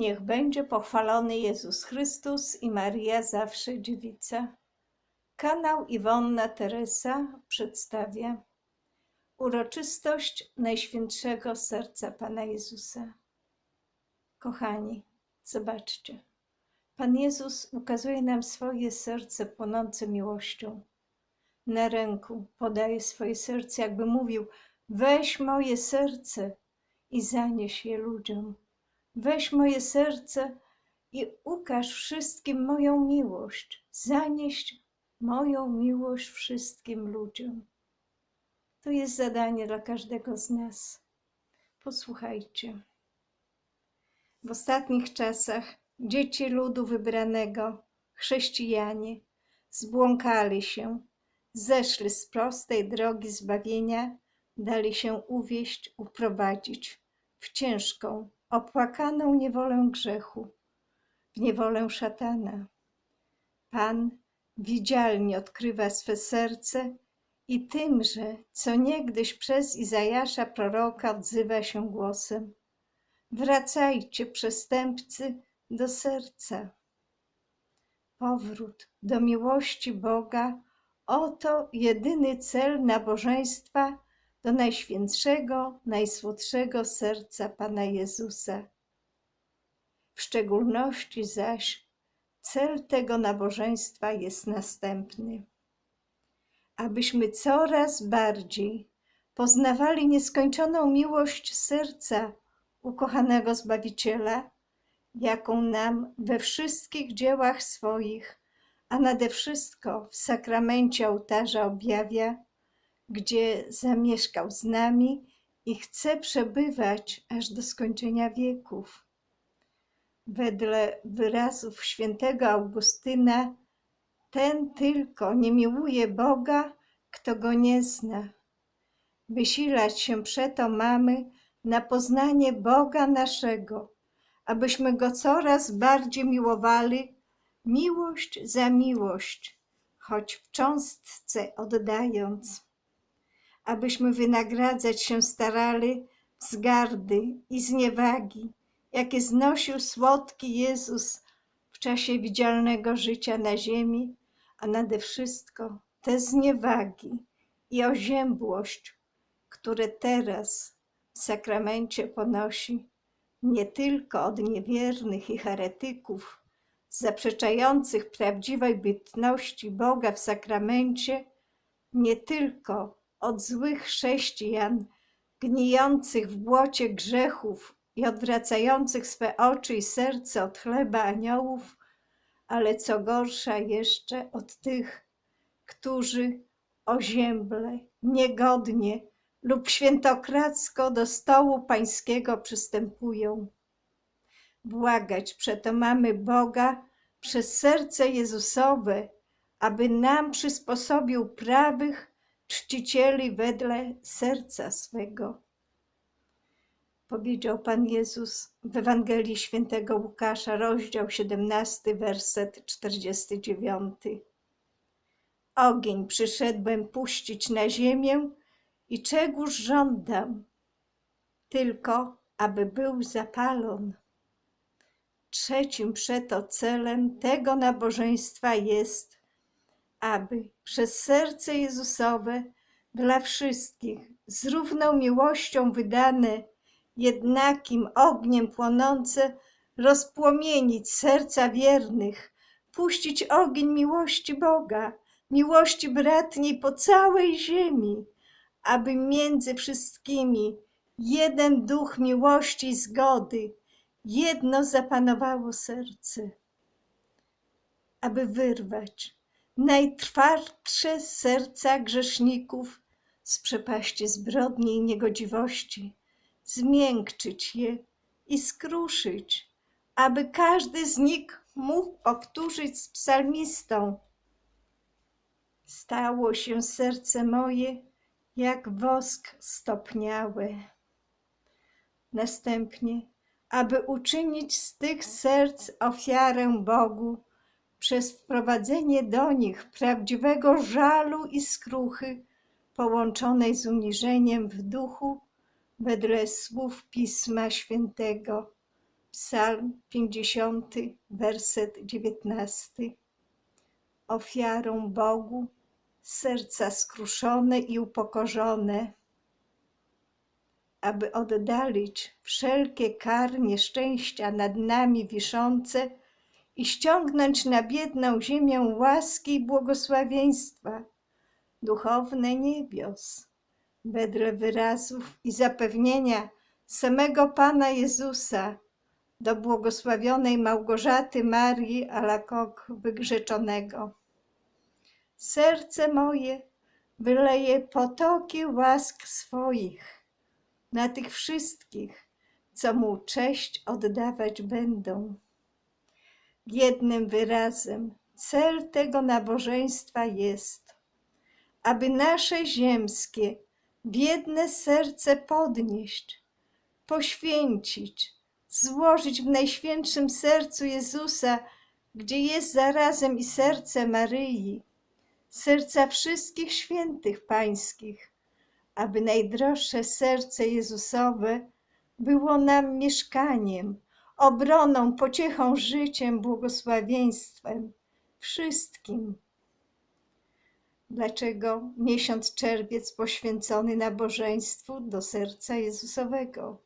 Niech będzie pochwalony Jezus Chrystus i Maria zawsze dziewica. Kanał Iwonna Teresa przedstawia uroczystość Najświętszego Serca Pana Jezusa. Kochani, zobaczcie. Pan Jezus ukazuje nam swoje serce płonące miłością. Na ręku podaje swoje serce, jakby mówił: Weź moje serce i zanieś je ludziom. Weź moje serce i ukaż wszystkim moją miłość. Zanieś moją miłość wszystkim ludziom. To jest zadanie dla każdego z nas. Posłuchajcie. W ostatnich czasach dzieci ludu wybranego, chrześcijanie, zbłąkali się, zeszli z prostej drogi zbawienia, dali się uwieść, uprowadzić w ciężką, opłakaną niewolę grzechu, w niewolę szatana. Pan widzialnie odkrywa swe serce i tymże, co niegdyś przez Izajasza proroka odzywa się głosem. Wracajcie, przestępcy, do serca. Powrót do miłości Boga oto jedyny cel nabożeństwa do najświętszego, najsłodszego serca Pana Jezusa. W szczególności zaś cel tego nabożeństwa jest następny. Abyśmy coraz bardziej poznawali nieskończoną miłość serca ukochanego Zbawiciela, jaką nam we wszystkich dziełach swoich, a nade wszystko w sakramencie ołtarza objawia, gdzie zamieszkał z nami i chce przebywać aż do skończenia wieków. Wedle wyrazów świętego Augustyna, ten tylko nie miłuje Boga, kto go nie zna. Wysilać się przeto mamy na poznanie Boga naszego, abyśmy go coraz bardziej miłowali, miłość za miłość, choć w cząstce oddając abyśmy wynagradzać się starali z gardy i zniewagi, jakie znosił słodki Jezus w czasie widzialnego życia na ziemi, a nade wszystko te zniewagi i oziębłość, które teraz w sakramencie ponosi nie tylko od niewiernych i heretyków, zaprzeczających prawdziwej bytności Boga w sakramencie, nie tylko od złych chrześcijan, gnijących w błocie grzechów i odwracających swe oczy i serce od chleba aniołów, ale co gorsza jeszcze od tych, którzy ozięble, niegodnie lub świętokradzko do stołu pańskiego przystępują. Błagać przeto mamy Boga przez serce Jezusowe, aby nam przysposobił prawych, czcicieli wedle serca swego. Powiedział Pan Jezus w Ewangelii Świętego Łukasza, rozdział 17, werset 49. Ogień przyszedłem puścić na ziemię i czegoż żądam, tylko aby był zapalon. Trzecim przeto celem tego nabożeństwa jest aby przez serce Jezusowe dla wszystkich z równą miłością wydane, jednakim ogniem płonące, rozpłomienić serca wiernych, puścić ogień miłości Boga, miłości bratniej po całej ziemi, aby między wszystkimi jeden duch miłości i zgody, jedno zapanowało serce, aby wyrwać najtwardsze serca grzeszników z przepaści zbrodni i niegodziwości, zmiękczyć je i skruszyć, aby każdy z nich mógł powtórzyć z psalmistą. Stało się serce moje jak wosk stopniałe. Następnie, aby uczynić z tych serc ofiarę Bogu, przez wprowadzenie do nich prawdziwego żalu i skruchy, połączonej z uniżeniem w duchu, wedle słów Pisma Świętego. Psalm 50, werset 19. Ofiarą Bogu serca skruszone i upokorzone, aby oddalić wszelkie kar nieszczęścia nad nami wiszące i ściągnąć na biedną ziemię łaski i błogosławieństwa, duchowne niebios, wedle wyrazów i zapewnienia samego Pana Jezusa do błogosławionej Małgorzaty Marii Alakok wygrzeczonego. Serce moje wyleje potoki łask swoich na tych wszystkich, co mu cześć oddawać będą. Jednym wyrazem, cel tego nabożeństwa jest, aby nasze ziemskie, biedne serce podnieść, poświęcić, złożyć w najświętszym sercu Jezusa, gdzie jest zarazem i serce Maryi, serca wszystkich świętych pańskich, aby najdroższe serce Jezusowe było nam mieszkaniem, obroną, pociechą, życiem, błogosławieństwem wszystkim. Dlaczego miesiąc czerwiec poświęcony nabożeństwu do serca Jezusowego?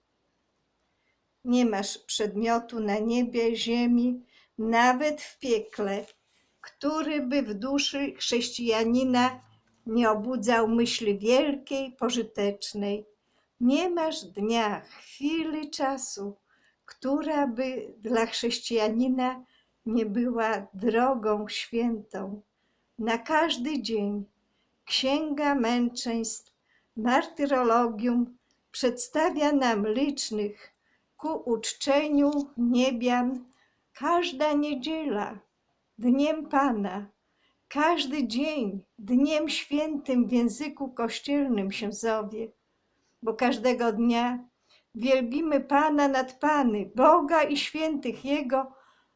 Nie masz przedmiotu na niebie, ziemi, nawet w piekle, który by w duszy chrześcijanina nie obudzał myśli wielkiej, pożytecznej. Nie masz dnia, chwili czasu, która by dla chrześcijanina nie była drogą świętą. Na każdy dzień Księga Męczeństw, Martyrologium przedstawia nam licznych ku uczczeniu niebian każda niedziela dniem Pana, każdy dzień dniem świętym w języku kościelnym się zowie, bo każdego dnia wielbimy Pana nad Pany, Boga i świętych Jego,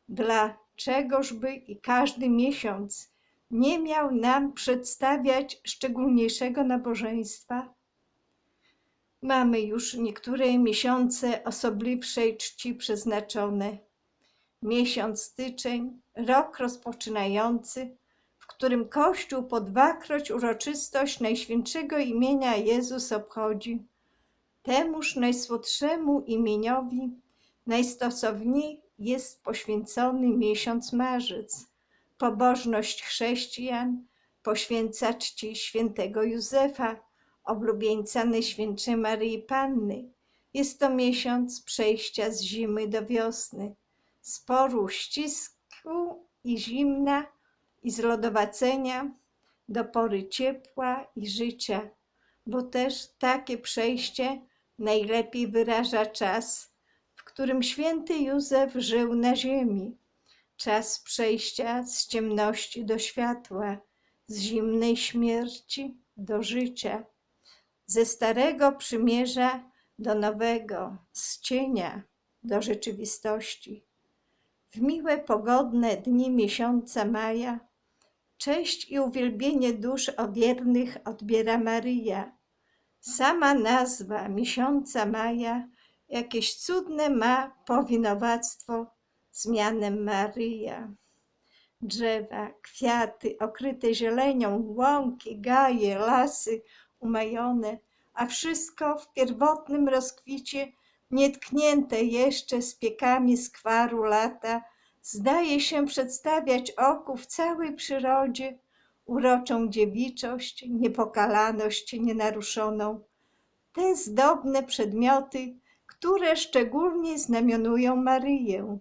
dla czegożby i każdy miesiąc nie miał nam przedstawiać szczególniejszego nabożeństwa? Mamy już niektóre miesiące osobliwszej czci przeznaczone. Miesiąc styczeń, rok rozpoczynający, w którym Kościół po dwakroć uroczystość Najświętszego imienia Jezus obchodzi. Temuż najsłodszemu imieniowi najstosowniej jest poświęcony miesiąc marzec. Pobożność chrześcijan poświęca czci świętego Józefa, oblubieńca Najświętszej Maryi Panny. Jest to miesiąc przejścia z zimy do wiosny, sporu, ścisku i zimna i zlodowacenia do pory ciepła i życia, bo też takie przejście najlepiej wyraża czas, w którym święty Józef żył na ziemi. Czas przejścia z ciemności do światła, z zimnej śmierci do życia ze starego przymierza do nowego, z cienia do rzeczywistości. W miłe, pogodne dni miesiąca maja cześć i uwielbienie dusz odiernych odbiera Maryja. Sama nazwa miesiąca maja jakieś cudne ma powinowactwo z mianem Maryja. Drzewa, kwiaty okryte zielenią, łąki, gaje, lasy umajone, a wszystko w pierwotnym rozkwicie, nietknięte jeszcze z piekami skwaru lata, zdaje się przedstawiać oku w całej przyrodzie uroczą dziewiczość, niepokalaność nienaruszoną. Te zdobne przedmioty, które szczególnie znamionują Maryję.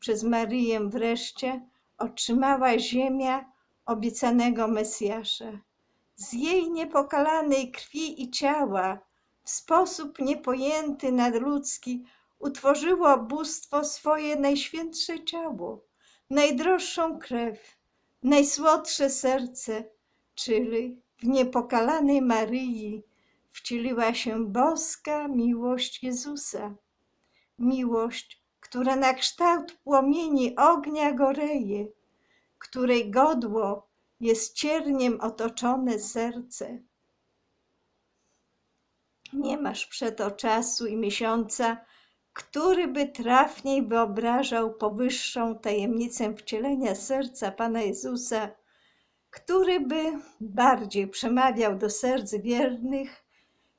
Przez Maryję wreszcie otrzymała ziemia obiecanego Mesjasza z jej niepokalanej krwi i ciała w sposób niepojęty nadludzki utworzyło bóstwo swoje najświętsze ciało, najdroższą krew, najsłodsze serce, czyli w niepokalanej Maryi wcieliła się boska miłość Jezusa. Miłość, która na kształt płomieni ognia goreje, której godło jest cierniem otoczone serce. Nie masz przeto czasu i miesiąca, który by trafniej wyobrażał powyższą tajemnicę wcielenia serca Pana Jezusa, który by bardziej przemawiał do serc wiernych,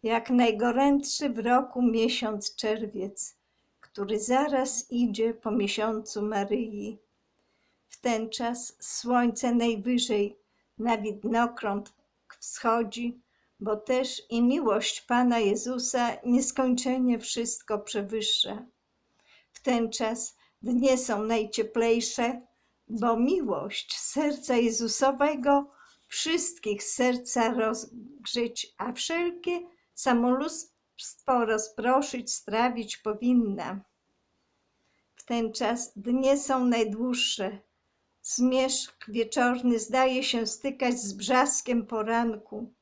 jak najgorętszy w roku miesiąc czerwiec, który zaraz idzie po miesiącu Maryi. W ten czas słońce najwyżej na widnokrąg wschodzi, bo też i miłość Pana Jezusa nieskończenie wszystko przewyższa. W ten czas dnie są najcieplejsze, bo miłość serca Jezusowego wszystkich serca rozgrzeć, a wszelkie samolubstwo rozproszyć, strawić powinna. W ten czas dnie są najdłuższe. Zmierzch wieczorny zdaje się stykać z brzaskiem poranku,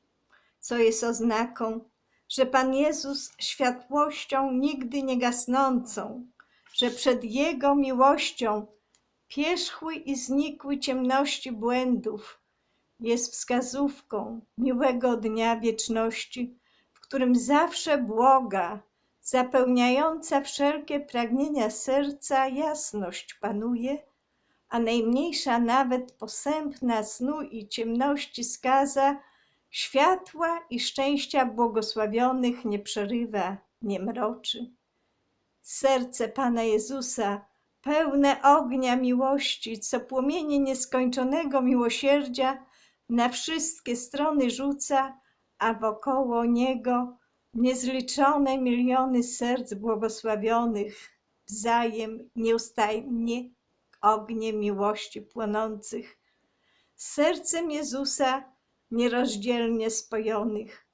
co jest oznaką, że Pan Jezus światłością nigdy nie gasnącą, że przed Jego miłością pierzchły i znikły ciemności błędów, jest wskazówką miłego dnia wieczności, w którym zawsze błoga, zapełniająca wszelkie pragnienia serca jasność panuje, a najmniejsza nawet posępna snu i ciemności skaza światła i szczęścia błogosławionych nie przerywa, nie mroczy. Serce Pana Jezusa, pełne ognia miłości, co płomienie nieskończonego miłosierdzia na wszystkie strony rzuca, a wokoło Niego niezliczone miliony serc błogosławionych, wzajem nieustajnie ogniem miłości płonących. Sercem Jezusa nierozdzielnie spojonych.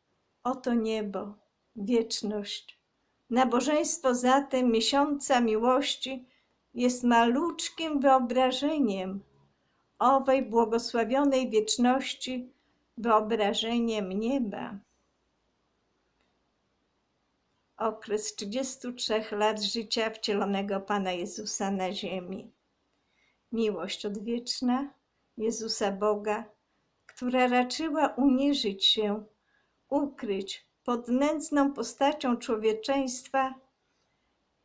Oto niebo, wieczność. Nabożeństwo zatem miesiąca miłości jest maluczkim wyobrażeniem owej błogosławionej wieczności, wyobrażeniem nieba. Okres 33 lat życia wcielonego Pana Jezusa na ziemi. Miłość odwieczna Jezusa Boga, która raczyła uniżyć się, ukryć pod nędzną postacią człowieczeństwa,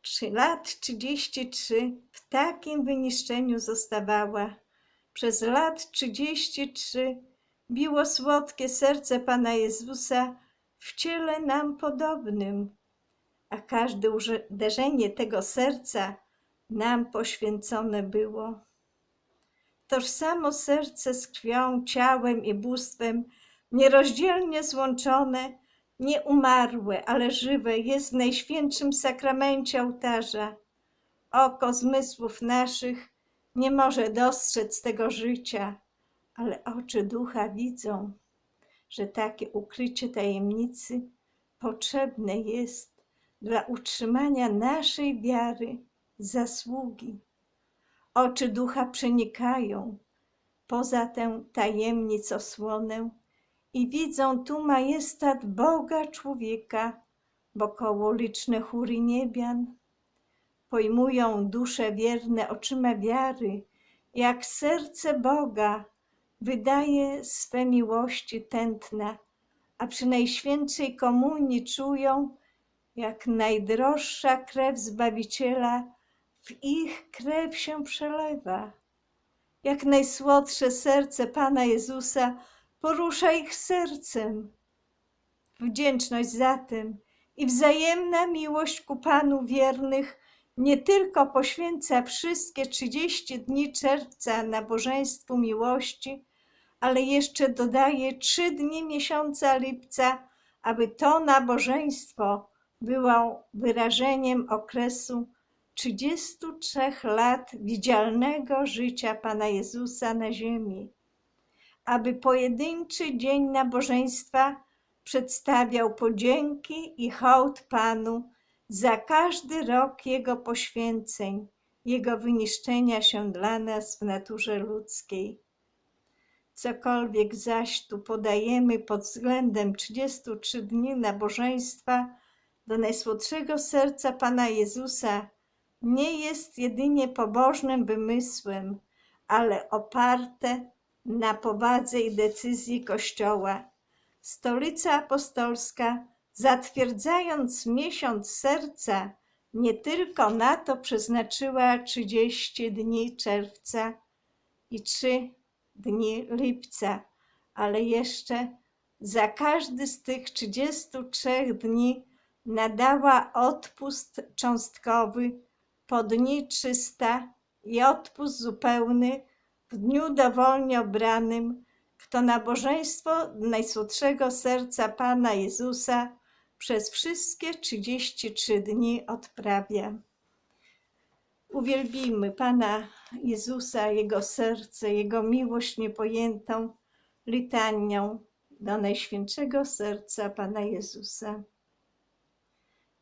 trzy lat trzydzieści trzy w takim wyniszczeniu zostawała. Przez lat trzydzieści trzy biło słodkie serce Pana Jezusa w ciele nam podobnym, a każde uderzenie tego serca nam poświęcone było. Tożsamo serce z krwią, ciałem i bóstwem, nierozdzielnie złączone, nie umarłe, ale żywe, jest w najświętszym sakramencie ołtarza. Oko zmysłów naszych nie może dostrzec tego życia, ale oczy ducha widzą, że takie ukrycie tajemnicy potrzebne jest dla utrzymania naszej wiary, zasługi. Oczy ducha przenikają poza tę tajemnic osłonę i widzą tu majestat Boga człowieka, wokoło liczne chóry niebian. Pojmują dusze wierne oczyma wiary, jak serce Boga wydaje swe miłości tętna, a przy Najświętszej Komunii czują, jak najdroższa krew Zbawiciela w ich krew się przelewa. Jak najsłodsze serce Pana Jezusa porusza ich sercem. Wdzięczność za tym i wzajemna miłość ku Panu wiernych nie tylko poświęca wszystkie 30 dni czerwca nabożeństwu miłości, ale jeszcze dodaje trzy dni miesiąca lipca, aby to nabożeństwo było wyrażeniem okresu 33 lat widzialnego życia Pana Jezusa na ziemi, aby pojedynczy dzień nabożeństwa przedstawiał podzięki i hołd Panu za każdy rok Jego poświęceń, Jego wyniszczenia się dla nas w naturze ludzkiej. Cokolwiek zaś tu podajemy pod względem 33 dni nabożeństwa do najsłodszego serca Pana Jezusa, nie jest jedynie pobożnym wymysłem, ale oparte na powadze i decyzji Kościoła. Stolica Apostolska, zatwierdzając miesiąc serca nie tylko na to przeznaczyła 30 dni czerwca i 3 dni lipca, ale jeszcze za każdy z tych 33 dni nadała odpust cząstkowy po dni 300 i odpust zupełny w dniu dowolnie obranym, kto nabożeństwo Najsłodszego Serca Pana Jezusa przez wszystkie 33 dni odprawia. Uwielbimy Pana Jezusa, Jego serce, Jego miłość niepojętą litanią do Najświętszego Serca Pana Jezusa.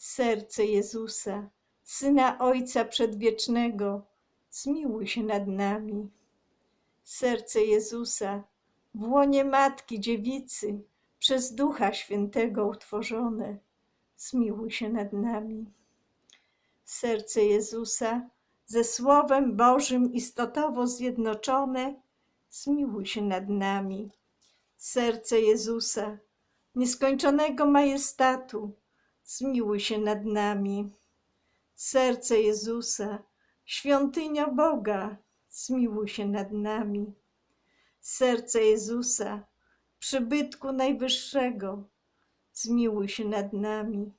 Serce Jezusa, Syna Ojca Przedwiecznego, zmiłuj się nad nami. Serce Jezusa, w łonie Matki Dziewicy, przez Ducha Świętego utworzone, zmiłuj się nad nami. Serce Jezusa, ze Słowem Bożym istotowo zjednoczone, zmiłuj się nad nami. Serce Jezusa, nieskończonego majestatu, zmiłuj się nad nami. Serce Jezusa, świątynia Boga, zmiłuj się nad nami. Serce Jezusa, przybytku Najwyższego, zmiłuj się nad nami.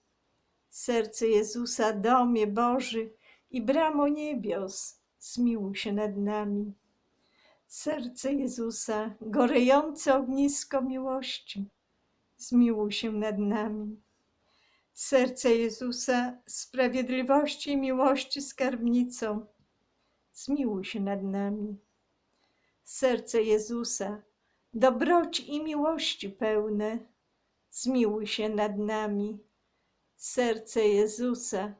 Serce Jezusa, domie Boży i bramo niebios, zmiłuj się nad nami. Serce Jezusa, gorejące ognisko miłości, zmiłuj się nad nami. Serce Jezusa, sprawiedliwości i miłości skarbnicą, zmiłuj się nad nami. Serce Jezusa, dobroci i miłości pełne, zmiłuj się nad nami. Serce Jezusa,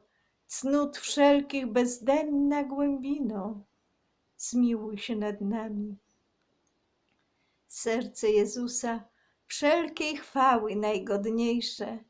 cnót wszelkich bezdenna głębino, zmiłuj się nad nami. Serce Jezusa, wszelkiej chwały najgodniejsze,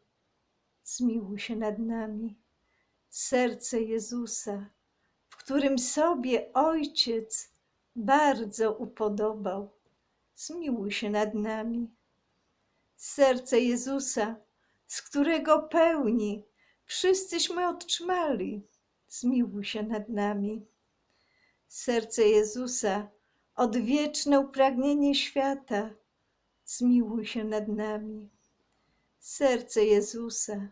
zmiłuj się nad nami. Serce Jezusa, w którym sobie Ojciec bardzo upodobał, zmiłuj się nad nami. Serce Jezusa, z którego pełni wszyscyśmy otrzymali, zmiłuj się nad nami. Serce Jezusa, odwieczne upragnienie świata, zmiłuj się nad nami. Serce Jezusa,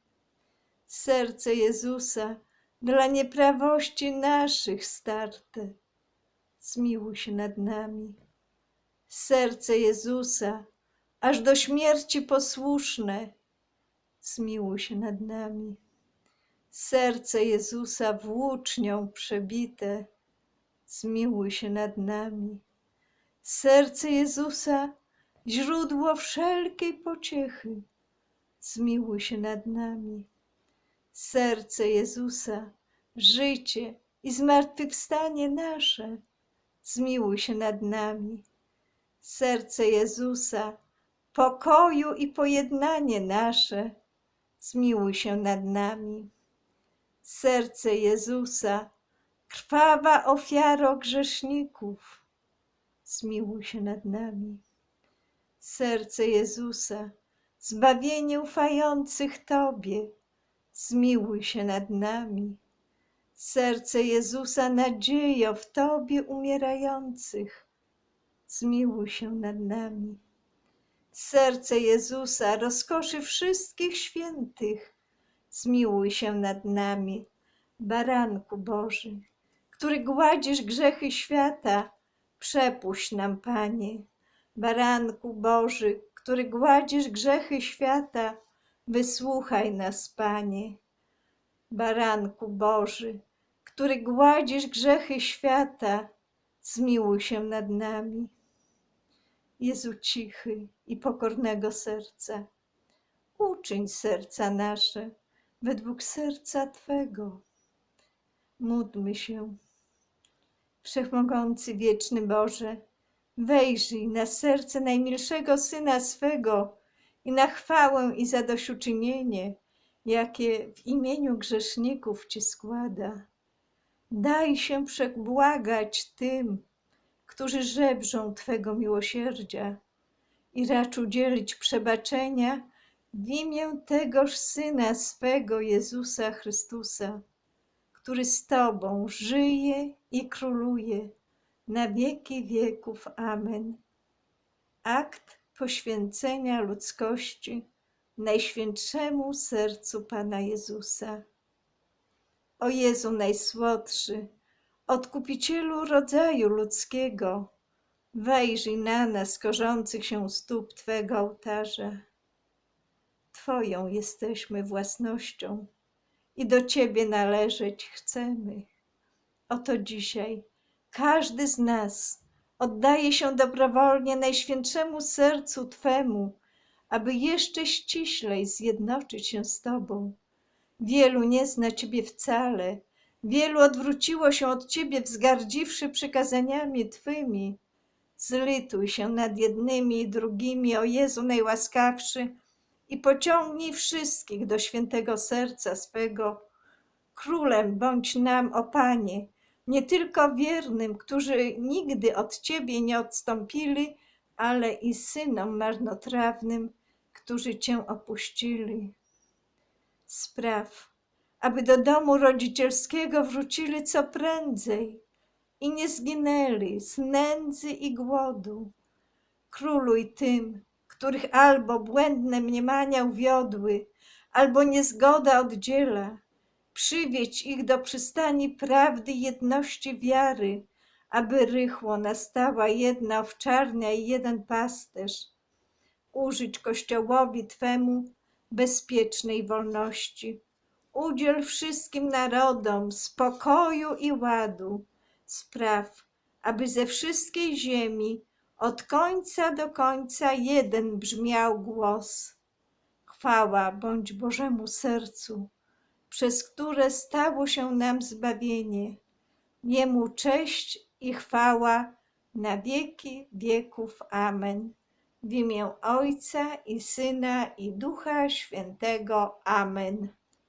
Serce Jezusa, dla nieprawości naszych starte, zmiłuj się nad nami. Serce Jezusa, aż do śmierci posłuszne, zmiłuj się nad nami. Serce Jezusa włócznią przebite, zmiłuj się nad nami. Serce Jezusa, źródło wszelkiej pociechy, zmiłuj się nad nami. Serce Jezusa, życie i zmartwychwstanie nasze, zmiłuj się nad nami. Serce Jezusa, pokoju i pojednanie nasze, zmiłuj się nad nami. Serce Jezusa, krwawa ofiaro grzeszników, zmiłuj się nad nami. Serce Jezusa, zbawienie ufających Tobie, zmiłuj się nad nami. Serce Jezusa, nadziejo w Tobie umierających, zmiłuj się nad nami. Serce Jezusa, rozkoszy wszystkich świętych, zmiłuj się nad nami. Baranku Boży, który gładzisz grzechy świata, przepuść nam, Panie. Baranku Boży, który gładzisz grzechy świata, wysłuchaj nas, Panie. Baranku Boży, który gładzisz grzechy świata, zmiłuj się nad nami. Jezu cichy i pokornego serca, uczyń serca nasze według serca Twego. Módlmy się. Wszechmogący, wieczny Boże, wejrzyj na serce najmilszego Syna swego i na chwałę i zadośćuczynienie, jakie w imieniu grzeszników Ci składa. Daj się przebłagać tym, którzy żebrzą Twego miłosierdzia i racz udzielić przebaczenia w imię tegoż Syna swego Jezusa Chrystusa, który z Tobą żyje i króluje na wieki wieków. Amen. Akt poświęcenia ludzkości Najświętszemu Sercu Pana Jezusa. O Jezu Najsłodszy, Odkupicielu rodzaju ludzkiego, wejrzyj na nas korzących się stóp Twego ołtarza. Twoją jesteśmy własnością i do Ciebie należeć chcemy. Oto dzisiaj każdy z nas oddaje się dobrowolnie Najświętszemu Sercu Twemu, aby jeszcze ściślej zjednoczyć się z Tobą. Wielu nie zna Ciebie wcale, wielu odwróciło się od Ciebie, wzgardziwszy przykazaniami Twymi. Zlituj się nad jednymi i drugimi, o Jezu najłaskawszy, i pociągnij wszystkich do świętego serca swego. Królem bądź nam, o Panie, nie tylko wiernym, którzy nigdy od Ciebie nie odstąpili, ale i synom marnotrawnym, którzy Cię opuścili. Spraw, aby do domu rodzicielskiego wrócili co prędzej i nie zginęli z nędzy i głodu. Króluj tym, których albo błędne mniemania uwiodły, albo niezgoda oddziela. Przywiedź ich do przystani prawdy jedności wiary, aby rychło nastała jedna owczarnia i jeden pasterz. Użyć Kościołowi Twemu bezpiecznej wolności. Udziel wszystkim narodom spokoju i ładu. Spraw, aby ze wszystkiej ziemi od końca do końca jeden brzmiał głos. Chwała bądź Bożemu sercu, przez które stało się nam zbawienie. Jemu cześć i chwała na wieki wieków. Amen. W imię Ojca i Syna i Ducha Świętego. Amen.